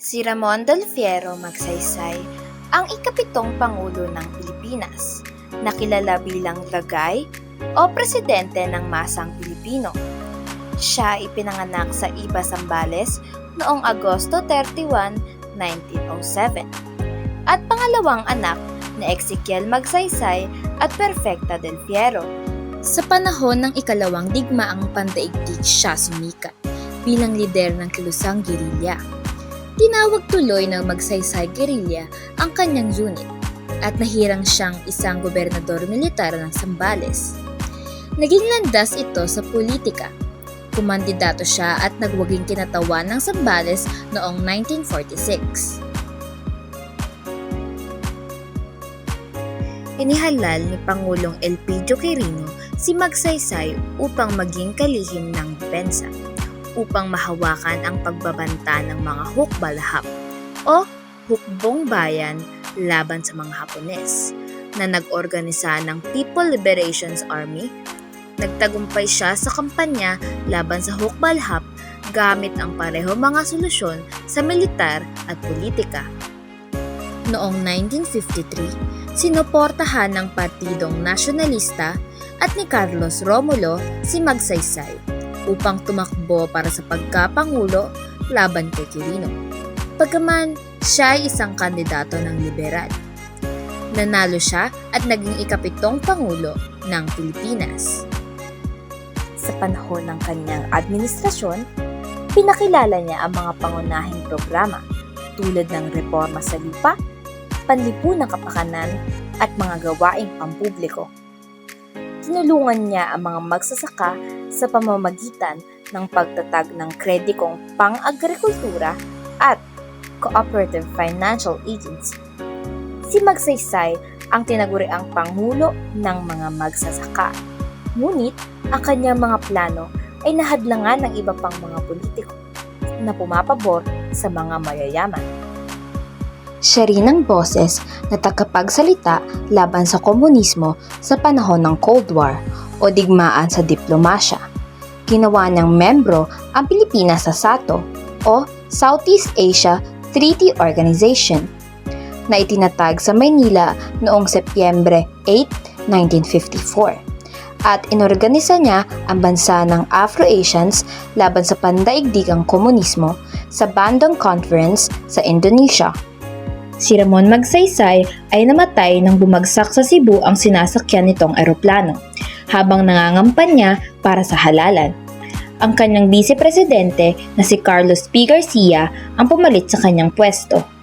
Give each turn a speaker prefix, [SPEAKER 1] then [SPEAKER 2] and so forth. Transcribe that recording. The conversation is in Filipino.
[SPEAKER 1] Si Ramon Del Fierro Magsaysay ang ikapitong Pangulo ng Pilipinas, nakilala bilang Lagay o Presidente ng Masang Pilipino. Siya ipinanganak sa Iba Zambales noong Agosto 31, 1907 at pangalawang anak na Ezekiel Magsaysay at Perfecta Del Fierro. Sa panahon ng ikalawang digmaang pandaigdig siya sumikat bilang lider ng kilusang gerilya. Tinawag tuloy ng Magsaysay Guerrilla ang kanyang unit at nahirang siyang isang gobernador militar ng Sambales. Naging landas ito sa politika. Kumandidato siya at nagwaging kinatawan ng Sambales noong 1946. Inihalal ni Pangulong Elpidio Quirino si Magsaysay upang maging kalihim ng depensa upang mahawakan ang pagbabanta ng mga hukbalahap o hukbong bayan laban sa mga Hapones na nag-organisa ng People Liberations Army. Nagtagumpay siya sa kampanya laban sa hukbalhap gamit ang pareho mga solusyon sa militar at politika. Noong 1953, sinuportahan ng Partidong Nasyonalista at ni Carlos Romulo si Magsaysay upang tumakbo para sa pagkapangulo laban kay Quirino. Pagkaman siya ay isang kandidato ng liberal. Nanalo siya at naging ikapitong pangulo ng Pilipinas. Sa panahon ng kanyang administrasyon, pinakilala niya ang mga pangunahing programa tulad ng reforma sa lupa, panlipunang kapakanan at mga gawaing pampubliko tinulungan niya ang mga magsasaka sa pamamagitan ng pagtatag ng kredikong pang-agrikultura at Cooperative Financial Agency. Si Magsaysay ang tinaguriang Pangulo ng mga magsasaka. Ngunit ang kanyang mga plano ay nahadlangan ng iba pang mga politiko na pumapabor sa mga mayayaman. Siya rin ang boses na tagapagsalita laban sa komunismo sa panahon ng Cold War o digmaan sa diplomasya. Ginawa niyang membro ang Pilipinas sa SATO o Southeast Asia Treaty Organization na itinatag sa Maynila noong Setyembre 8, 1954 at inorganisa niya ang bansa ng Afro-Asians laban sa pandaigdigang komunismo sa Bandung Conference sa Indonesia. Si Ramon Magsaysay ay namatay nang bumagsak sa Cebu ang sinasakyan nitong eroplano habang nangangampanya para sa halalan. Ang kanyang vice-presidente na si Carlos P. Garcia ang pumalit sa kanyang pwesto.